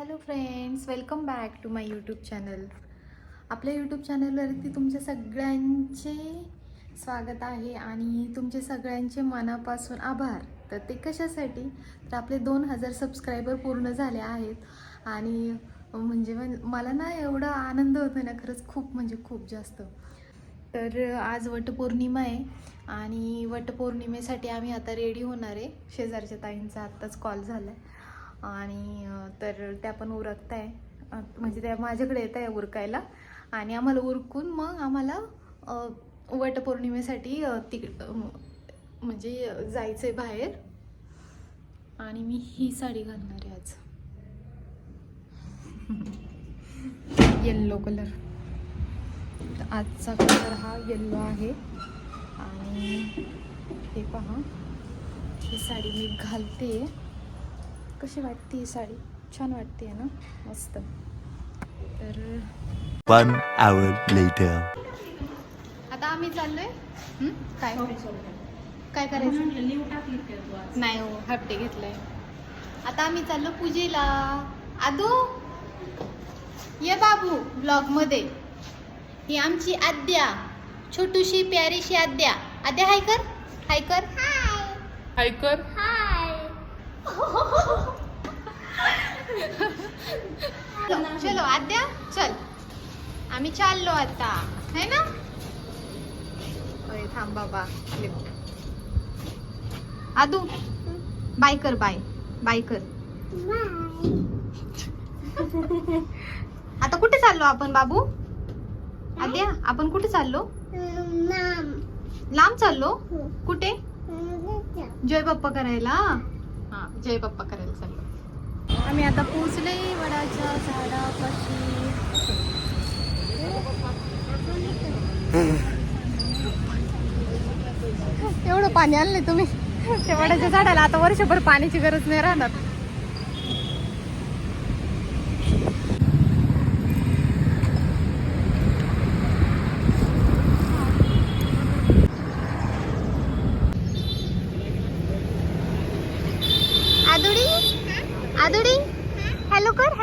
Hello friends welcome back to my YouTube channel आपल्या YouTube चॅनलवरती तुमच्या सगळ्यांचे स्वागत आहे आणि तुमचे सगळ्यांचे मनापासून आभार. तर ते कशासाठी? तर आपले दोन हजार सबस्क्रायबर पूर्ण झाले आहेत आणि म्हणजे मला ना एवढा आनंद होतो ना खरंच खूप म्हणजे खूप जास्त. तर आज वटपौर्णिमा आहे आणि वटपौर्णिमेसाठी आम्ही आता रेडी होणार आहे. शेजारच्या ताईंचा आत्ताच कॉल झाला आहे आणि तर त्या पण उरकत आहे म्हणजे त्या माझ्याकडे येत आहे उरकायला. आणि आम्हाला उरकून मग आम्हाला वटपौर्णिमेसाठी तिक म्हणजे जायचं आहे बाहेर. आणि मी ही साडी घालणार आहे आज. येल्लो कलर आजचा कलर हा येल्लो आहे. आणि हे पहा. ही साडी मी घालते. कशी वाटते ही साडी? छान वाटते ना? मस्त. तर One hour later. आता आम्ही चाललोय? हं? काय? काय करायचं? नाही हो हप्ते घेतलाय. आता आम्ही चाललो पूजेला. आदू? ये बाबू ब्लॉगमध्ये ही आमची आद्या. छोटूशी प्यारीशी आद्या. आद्या हाय कर. हाय कर. हाय कर. चलो आद्या चल. आम्ही चाललो आता. है ना? थांब बाबा. आदू बाय कर बाय. बाय कर. आता कुठे चाललो आपण बाबू? आद्या आपण कुठे चाललो? लांब. चाललो? कुठे? जय बाप्पा करायला. हा जय बाप्पा करायला चाललो आम्ही आता पोहोचले वडाच्या झाडापाशी. एवढं पाणी आलं नाही तुम्ही. त्या वडाच्या झाडाला आता वर्षभर पाण्याची गरज नाही राहणार.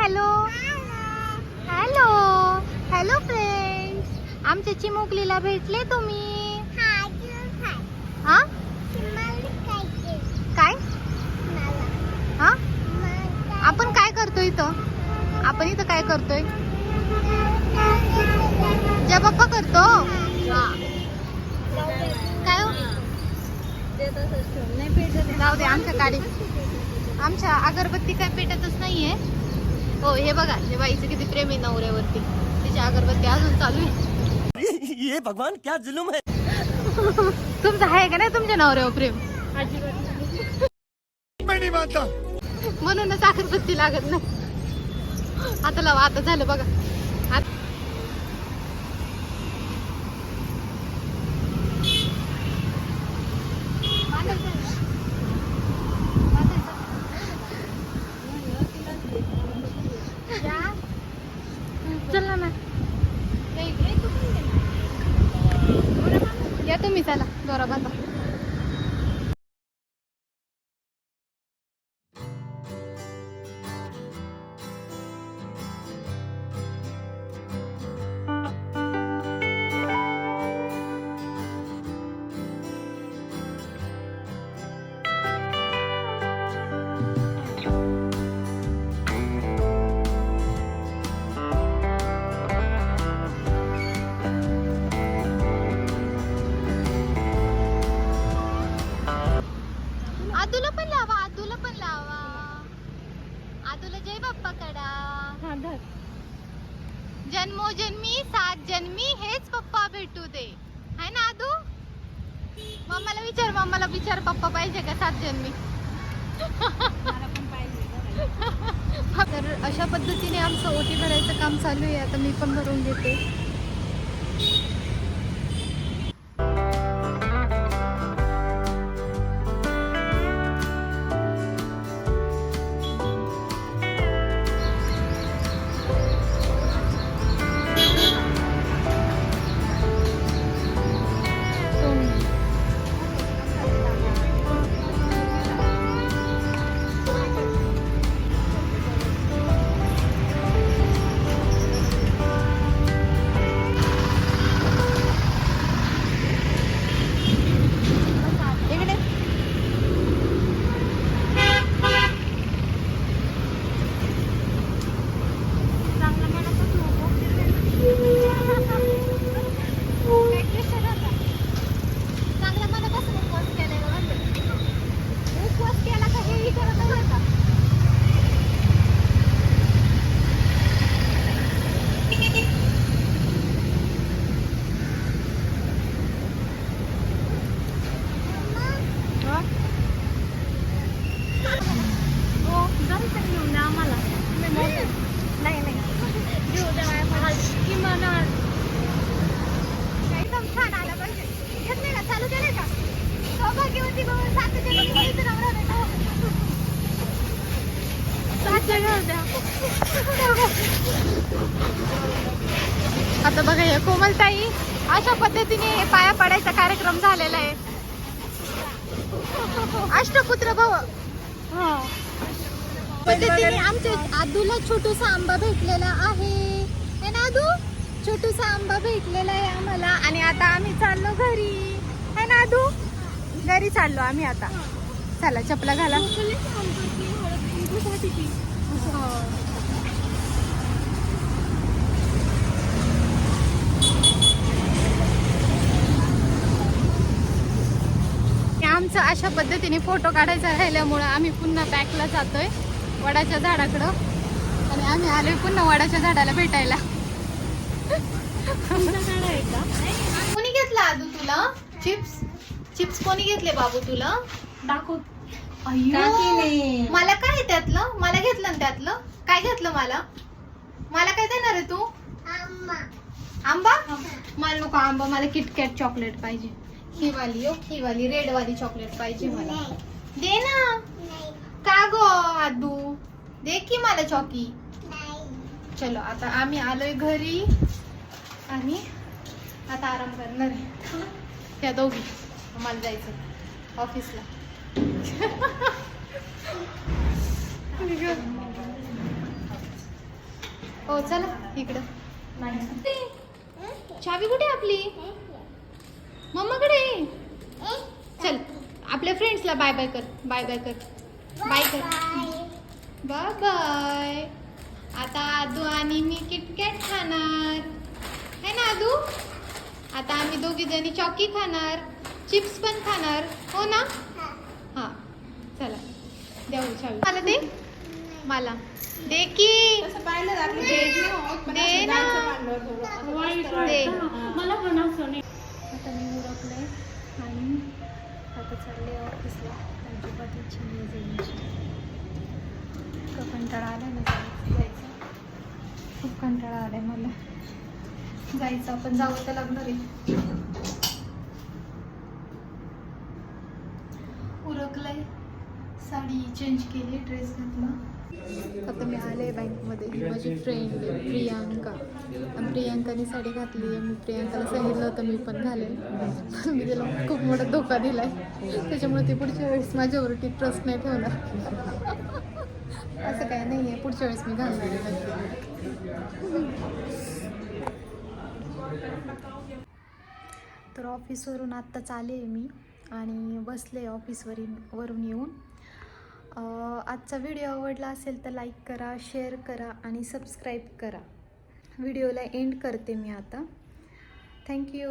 हॅलो. हॅलो. हॅलो फ्रेंड्स आमच्या चिमुकलीला भेटले तुम्ही? हा? काय? हा? आपण काय करतो इथं? आपण इथं काय करतोय? जय बाप्पा करतो. काय हो? जाऊ दे आमच्या गाडी आमच्या अगरबत्ती काय पेटतच नाहीये. हो हे बघा हे बाईचं किती प्रेम आहे नवऱ्यावरती. तिची अगरबत्ती अजून चालू आहे. ये भगवान क्या जुलुम है? तुमचं आहे का नाही तुमच्या नवऱ्यावर प्रेम? मैं नहीं मानता। म्हणूनच अगरबत्ती लागत नाही. आता लावा आता झालं बघा. जन्मोजन्मी सात जन्मी हेच पप्पा भेटू दे. है ना आदू? मम्माला विचार मम्माला विचार पप्पा पाहिजे का सात जन्मी? तर अशा पद्धतीने आमचं ओटी भरायचं काम चालू आहे आता मी पण भरून घेते. आता बघा हे कोमलताई अशा पद्धतीने पाया पडायचा कार्यक्रम झालेला आहे. अष्टपुत्र भाऊ पद्धतीने आमच्या आदूला छोटूसा आंबा भेटलेला आहे. है ना आदू? छोटूसा आंबा भेटलेला आहे आम्हाला. आणि आता आम्ही चाललो घरी. है ना आदू? घरी चाललो आम्ही आता. चला चपला घाला. आमचं अशा पद्धतीने फोटो काढायचा राहिल्यामुळं आम्ही पुन्हा बॅकला जातोय वडाच्या झाडाकडं. आणि आम्ही आलोय पुन्हा वडाच्या झाडाला भेटायला. कोणी घेतला आदू तुला? चिप्स? चिप्स कोणी घेतले बाबू तुला? दाखव. मला काय आहे त्यातलं? मला घेतलं ना त्यातलं? काय घेतलं मला? मला काय देणार आहे तू? आंबा. मला नको आंबा मला किटकॅट चॉकलेट पाहिजे. ही वाली हो ही वाली रेड वाली चॉकलेट पाहिजे मला. दे ना. का गो आदू? दे की मला चॉकी चलो आता आम्ही आलोय घरी आणि आता आराम करणार आहे. त्या दोघी. आम्हाला जायचं. ऑफिसला. हो चला इकडं. चावी कुठे आपली? मम्माकडे आहे. चल आपल्या फ्रेंड्सला बाय बाय कर बाय बाय कर. बाय कर. बाय बाय आता आदू आणि मी किटकॅट खाणार. है ना आदू? आता आम्ही दोघी जणी चॉकी खाणार चिप्स पण खाणार. हो ना? हा. चला द्या हो मला दे. मला. दे की. पाहिलं आता आणि आता चालले ऑफिसला. अजिबात इच्छा नाही जायची इतका कंटाळा आला ना जायचं. जायचं. खूप कंटाळा आलाय मला. जायचं. आपण जावं तर लागणार आहे उरकलंय साडी चेंज केली ड्रेस घातला आता मी आले बँकमध्ये ही माझी फ्रेंड आहे प्रियांका. आणि प्रियांकाने साडी घातली आहे. मी प्रियांकाला सांगितलं होतं मी पण घालेल पण मी तिला खूप मोठा धोका दिलाय. त्याच्यामुळे ती पुढच्या वेळेस माझ्यावरती ट्रस्ट नाही ठेवणार. असं काय नाही आहे पुढच्या वेळेस मी घालणार आहे तर ऑफिसवरून आत्ताच आले मी. आणि बसले ऑफिसवरून वरून येऊन. आजचा व्हिडिओ आवडला असेल तर लाईक करा शेअर करा आणि सबस्क्राईब करा. व्हिडिओला एंड करते मी आता. थँक्यू